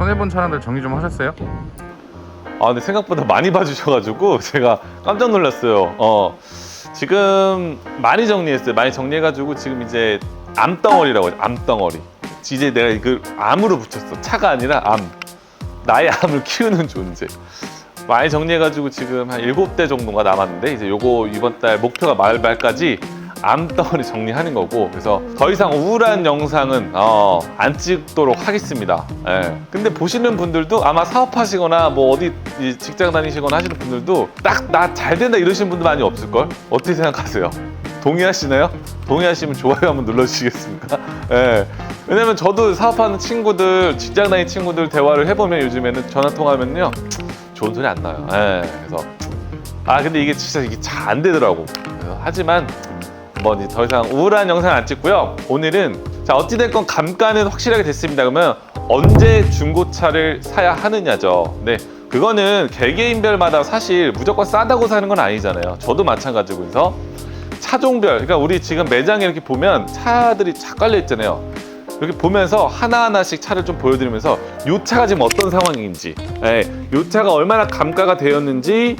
손해본 차량들 정리 좀 하셨어요? 아 근데 생각보다 많이 봐주셔가지고 제가 깜짝 놀랐어요. 어 지금 많이 정리했어요. 많이 정리해가지고 지금 이제 암덩어리라고 하죠. 암덩어리. 이제 내가 이걸 암으로 붙였어. 차가 아니라 암. 나의 암을 키우는 존재. 많이 정리해가지고 지금 한 일곱 대 정도가 남았는데 이제 요거 이번 달 목표가 말 말까지 암덩어리 정리하는 거고 그래서 더 이상 우울한 영상은 어, 안 찍도록 하겠습니다. 예. 근데 보시는 분들도 아마 사업하시거나 뭐 어디 이 직장 다니시거나 하시는 분들도 딱 나 잘 된다 이러시는 분들 많이 없을 걸. 어떻게 생각하세요? 동의하시나요? 동의하시면 좋아요 한번 눌러주시겠습니까? 예. 왜냐면 저도 사업하는 친구들, 직장 다니는 친구들 대화를 해보면 요즘에는 전화 통화하면요 좋은 소리 안 나요. 예. 그래서 아 근데 이게 진짜 이게 잘 안 되더라고. 하지만 뭐 이제 더 이상 우울한 영상 안 찍고요. 오늘은 자 어찌됐건 감가는 확실하게 됐습니다. 그러면 언제 중고차를 사야 하느냐죠. 네. 그거는 개개인별마다 사실 무조건 싸다고 사는 건 아니잖아요. 저도 마찬가지고 그래서 차종별, 그러니까 우리 지금 매장에 이렇게 보면 차들이 쫙 깔려 있잖아요. 이렇게 보면서 하나하나씩 차를 좀 보여드리면서 이 차가 지금 어떤 상황인지, 예, 이 차가 얼마나 감가가 되었는지,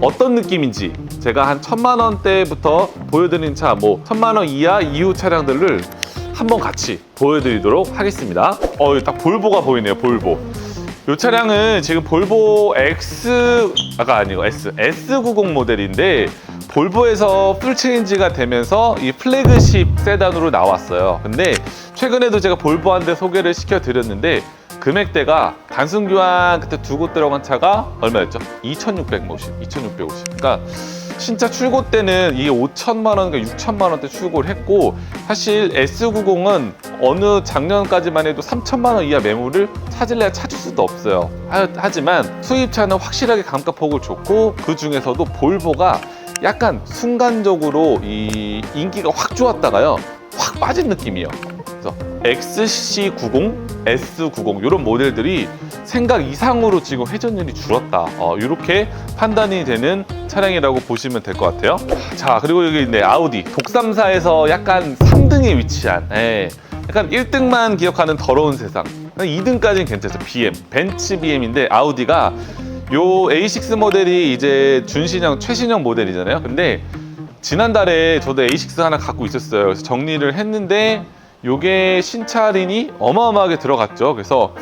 어떤 느낌인지 제가 한 천만 원대부터 보여드리는 차, 뭐 천만 원 이하 이후 차량들을 한번 같이 보여드리도록 하겠습니다. 어, 딱 볼보가 보이네요, 볼보. 이 차량은 지금 볼보 X 아까 아니고 S S90 모델인데 볼보에서 풀 체인지가 되면서 이 플래그십 세단으로 나왔어요. 근데 최근에도 제가 볼보한테 소개를 시켜드렸는데 금액대가 단순 교환 그때 두곳 들어간 차가 얼마였죠? 2,650, 2,650. 그러니까 신차 출고 때는 이게 5천만 원, 그러니까 6천만 원대 출고를 했고 사실 S90은 어느 작년까지만 해도 3천만 원 이하 매물을 찾을래야 찾을 수도 없어요. 하, 하지만 수입차는 확실하게 감가폭을 줬고 그 중에서도 볼보가 약간 순간적으로 이 인기가 확 좋았다가요 확 빠진 느낌이에요. 그래서 XC90, S90 이런 모델들이 생각 이상으로 지금 회전율이 줄었다. 어, 이렇게 판단이 되는 차량이라고 보시면 될 것 같아요. 자 그리고 여기 있네 아우디. 독삼사에서 약간 3등에 위치한 예, 약간 1등만 기억하는 더러운 세상. 2등까지는 괜찮죠. BM 벤츠 BM인데 아우디가 요 A6 모델이 이제 준신형 최신형 모델이잖아요. 근데 지난달에 저도 A6 하나 갖고 있었어요. 그래서 정리를 했는데 요게 신차 할인이 어마어마하게 들어갔죠 그래서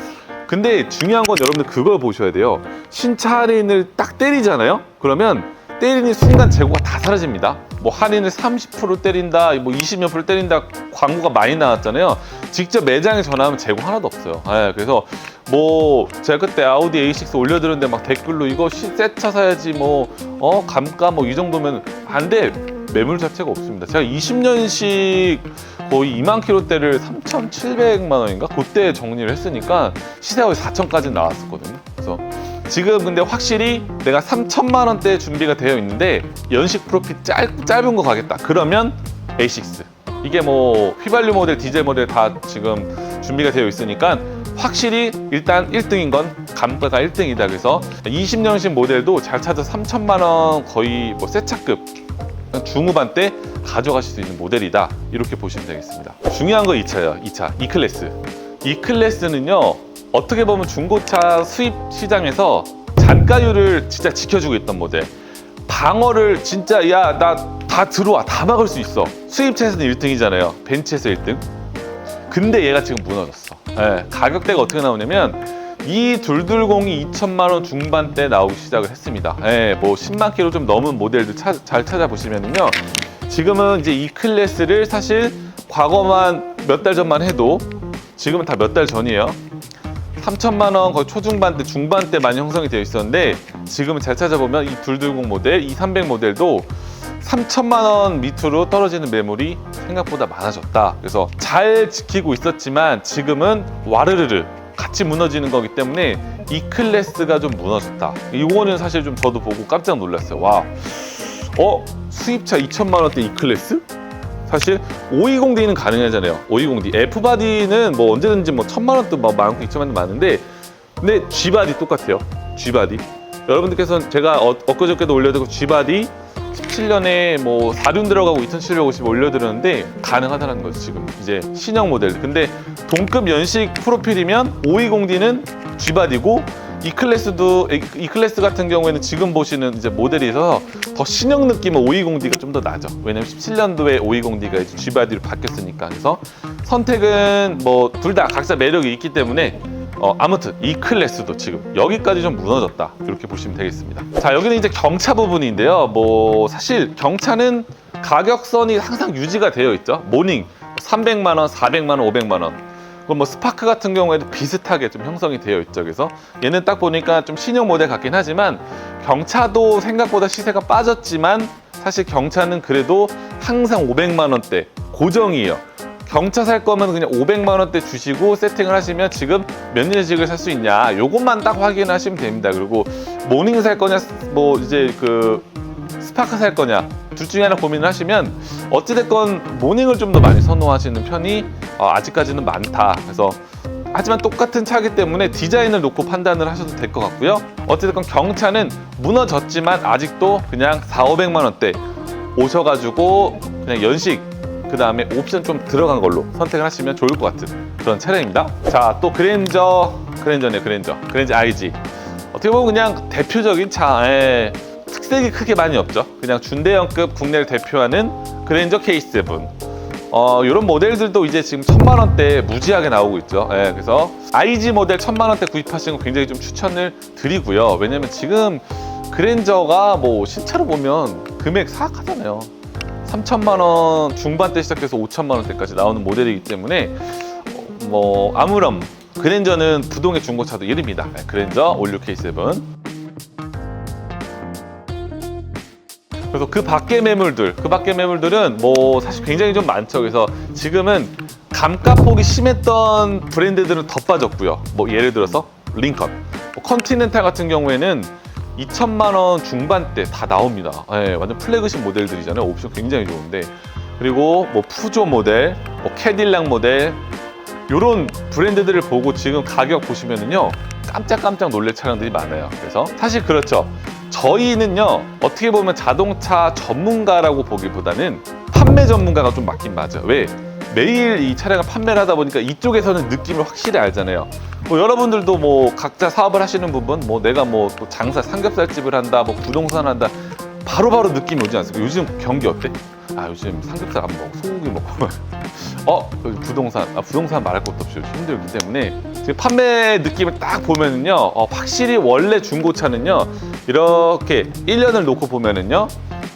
근데 중요한 건 여러분들 그걸 보셔야 돼요 신차 할인을 딱 때리잖아요 그러면 때리는 순간 재고가 다 사라집니다. 뭐 할인을 30% 때린다, 뭐 20몇 프로 때린다 광고가 많이 나왔잖아요. 직접 매장에 전화하면 재고 하나도 없어요. 예, 그래서 뭐 제가 그때 아우디 A6 올려드렸는데 막 댓글로 이거 새 차 사야지 뭐 어 감가 뭐 이 정도면 안 돼. 매물 자체가 없습니다. 제가 20년씩 거의 2만 킬로대를 3,700만 원인가 그때 정리를 했으니까 시세가 4천까지 나왔었거든요. 그래서 지금 근데 확실히 내가 3천만 원대 준비가 되어 있는데 연식 프로핏 짧, 짧은 거 가겠다. 그러면 A6. 이게 뭐 휘발유 모델, 디젤 모델 다 지금 준비가 되어 있으니까 확실히 일단 1등인 건 감가가 1등이다. 그래서 20년식 모델도 잘 찾아 3천만 원 거의 뭐새 차급 중후반 때 가져가실 수 있는 모델이다. 이렇게 보시면 되겠습니다. 중요한 거이 차예요. 이 차, 이 클래스. 이 클래스는요. 어떻게 보면 중고차 수입 시장에서 잔가율을 진짜 지켜주고 있던 모델. 방어를 진짜 야 나 다 들어와 다 막을 수 있어. 수입차에서는 1등이잖아요. 벤츠에서 1등. 근데 얘가 지금 무너졌어. 예, 가격대가 어떻게 나오냐면 이 둘둘공이 2천만 원 중반대 나오기 시작을 했습니다. 예, 뭐 10만 킬로 좀 넘은 모델들 차- 잘 찾아보시면은요. 지금은 이제 이 클래스를 사실 과거만 몇 달 전만 해도 지금은 다 몇 달 전이에요. 3천만 원 거의 초중반대 중반대 많이 형성이 되어 있었는데 지금은 잘 찾아보면 이 둘둘공 모델, 이 300 모델도 3천만 원 밑으로 떨어지는 매물이 생각보다 많아졌다. 그래서 잘 지키고 있었지만 지금은 와르르르 같이 무너지는 거기 때문에 이 클래스가 좀 무너졌다. 이거는 사실 좀 저도 보고 깜짝 놀랐어요. 와, 어 수입차 2천만 원대 이 클래스? 사실 520D는 가능하잖아요. 520D F 바디는 뭐 언제든지 뭐 천만 원도 뭐 많고 2천만 원도 많은데 근데 G 바디 똑같아요. G 바디 여러분들께서는 제가 어, 엊그저께도 올려드리고 G 바디 17년에 뭐 4륜 들어가고 2,750 올려드렸는데 가능하다는 거죠 지금 이제 신형 모델 근데 동급 연식 프로필이면 520D는 G바디고 이 클래스도 이, 이 클래스 같은 경우에는 지금 보시는 이제 모델이 있어서 더 신형 느낌은 520D가 좀 더 나죠. 왜냐면 17년도에 520D가 이제 G바디로 바뀌었으니까. 그래서 선택은 뭐 둘 다 각자 매력이 있기 때문에 어, 아무튼 이 클래스도 지금 여기까지 좀 무너졌다 이렇게 보시면 되겠습니다. 자 여기는 이제 경차 부분인데요. 뭐 사실 경차는 가격선이 항상 유지가 되어 있죠. 모닝 300만 원, 400만 원, 500만 원. 그럼 뭐 스파크 같은 경우에도 비슷하게 좀 형성이 되어 있죠. 그래서 얘는 딱 보니까 좀 신형 모델 같긴 하지만 경차도 생각보다 시세가 빠졌지만 사실 경차는 그래도 항상 500만 원대 고정이에요. 경차 살 거면 그냥 500만 원대 주시고 세팅을 하시면 지금 몇 년씩을 살 수 있냐 요것만 딱 확인하시면 됩니다. 그리고 모닝 살 거냐 뭐 이제 그 스파크 살 거냐 둘 중에 하나 고민을 하시면 어찌됐건 모닝을 좀 더 많이 선호하시는 편이 어, 아직까지는 많다. 그래서 하지만 똑같은 차기 때문에 디자인을 놓고 판단을 하셔도 될 것 같고요. 어찌됐건 경차는 무너졌지만 아직도 그냥 4, 500만 원대 오셔가지고 그냥 연식 그 다음에 옵션 좀 들어간 걸로 선택을 하시면 좋을 것 같은 그런 차량입니다. 자, 또 그랜저, 그랜저네, 그랜저, 그랜저 IG. 어떻게 보면 그냥 대표적인 차, 에 특색이 크게 많이 없죠. 그냥 준대형급 국내를 대표하는 그랜저 K7. 어, 이런 모델들도 이제 지금 천만 원대 무지하게 나오고 있죠. 예, 그래서 IG 모델 천만 원대 구입하시는 거 굉장히 좀 추천을 드리고요. 왜냐면 지금 그랜저가 뭐 신차로 보면 금액 사악하잖아요. 3천만 원 중반대 시작해서 5천만 원대까지 나오는 모델이기 때문에 어, 뭐 아무런 그랜저는 부동의 중고차도 1위입니다. 네, 그랜저 올류 K7. 그래서 그 밖의 매물들, 그 밖의 매물들은 뭐 사실 굉장히 좀 많죠. 그래서 지금은 감가폭이 심했던 브랜드들은 더 빠졌고요. 뭐 예를 들어서 링컨, 뭐 컨티넨탈 같은 경우에는 2천만 원 중반대 다 나옵니다. 예, 완전 플래그십 모델들이잖아요. 옵션 굉장히 좋은데 그리고 뭐 푸조 모델, 뭐 캐딜락 모델 이런 브랜드들을 보고 지금 가격 보시면은요 깜짝깜짝 놀랄 차량들이 많아요. 그래서 사실 그렇죠. 저희는요 어떻게 보면 자동차 전문가라고 보기보다는 판매 전문가가 좀 맞긴 맞아요. 왜? 매일 이 차량을 판매를 하다 보니까 이쪽에서는 느낌을 확실히 알잖아요. 뭐 여러분들도 뭐 각자 사업을 하시는 부분, 뭐 내가 뭐 또 장사 삼겹살집을 한다, 뭐 부동산 한다, 바로바로 느낌이 오지 않습니까? 요즘 경기 어때? 아 요즘 삼겹살 안 먹고 소고기 먹고 어 부동산 아 부동산 말할 것도 없이 힘들기 때문에 지금 판매 느낌을 딱 보면은요 어, 확실히 원래 중고차는요 이렇게 1년을 놓고 보면은요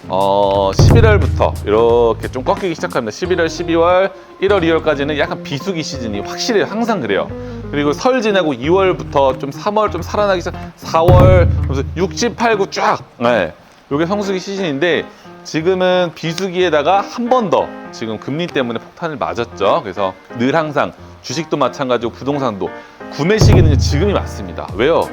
어 11월부터 이렇게 좀 꺾이기 시작합니다 11월 12월 1월 2월까지는 약간 비수기 시즌이 확실히 항상 그래요 그리고 설 지나고 2월부터 좀 3월 좀 살아나기 시작 4월 그래서 6, 7, 8, 9 쫙 네. 요게 성수기 시즌인데 지금은 비수기에다가 한 번 더 지금 금리 때문에 폭탄을 맞았죠. 그래서 늘 항상 주식도 마찬가지고 부동산도 구매 시기는 지금이 맞습니다. 왜요?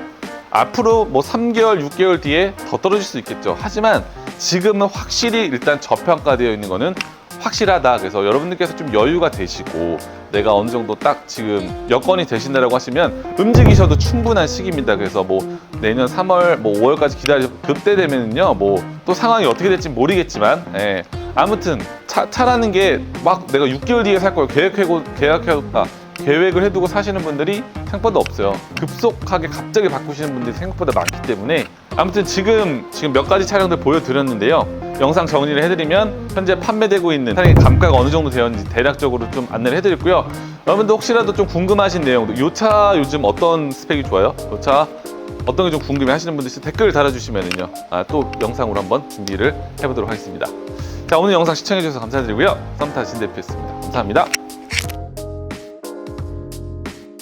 앞으로 뭐 3개월, 6개월 뒤에 더 떨어질 수 있겠죠. 하지만 지금은 확실히 일단 저평가되어 있는 거는 확실하다. 그래서 여러분들께서 좀 여유가 되시고 내가 어느 정도 딱 지금 여건이 되신다라고 하시면 움직이셔도 충분한 시기입니다. 그래서 뭐 내년 3월, 뭐 5월까지 기다려 그때 되면은요, 뭐 또 상황이 어떻게 될지 모르겠지만, 예. 아무튼 차, 차라는 게 막 내가 6개월 뒤에 살 걸 계획하고 계약해뒀다. 계획을 해두고 사시는 분들이 생각보다 없어요. 급속하게 갑자기 바꾸시는 분들이 생각보다 많기 때문에 아무튼 지금 지금 몇 가지 차량들 보여드렸는데요. 영상 정리를 해드리면 현재 판매되고 있는 차량의 감가가 어느 정도 되었는지 대략적으로 좀 안내를 해드렸고요. 여러분들 혹시라도 좀 궁금하신 내용도 이 차 요즘 어떤 스펙이 좋아요? 이 차 어떤 게 좀 궁금해 하시는 분들 댓글 달아주시면은요. 아, 또 영상으로 한번 준비를 해보도록 하겠습니다. 자 오늘 영상 시청해주셔서 감사드리고요. 썸타 신대표였습니다. 감사합니다.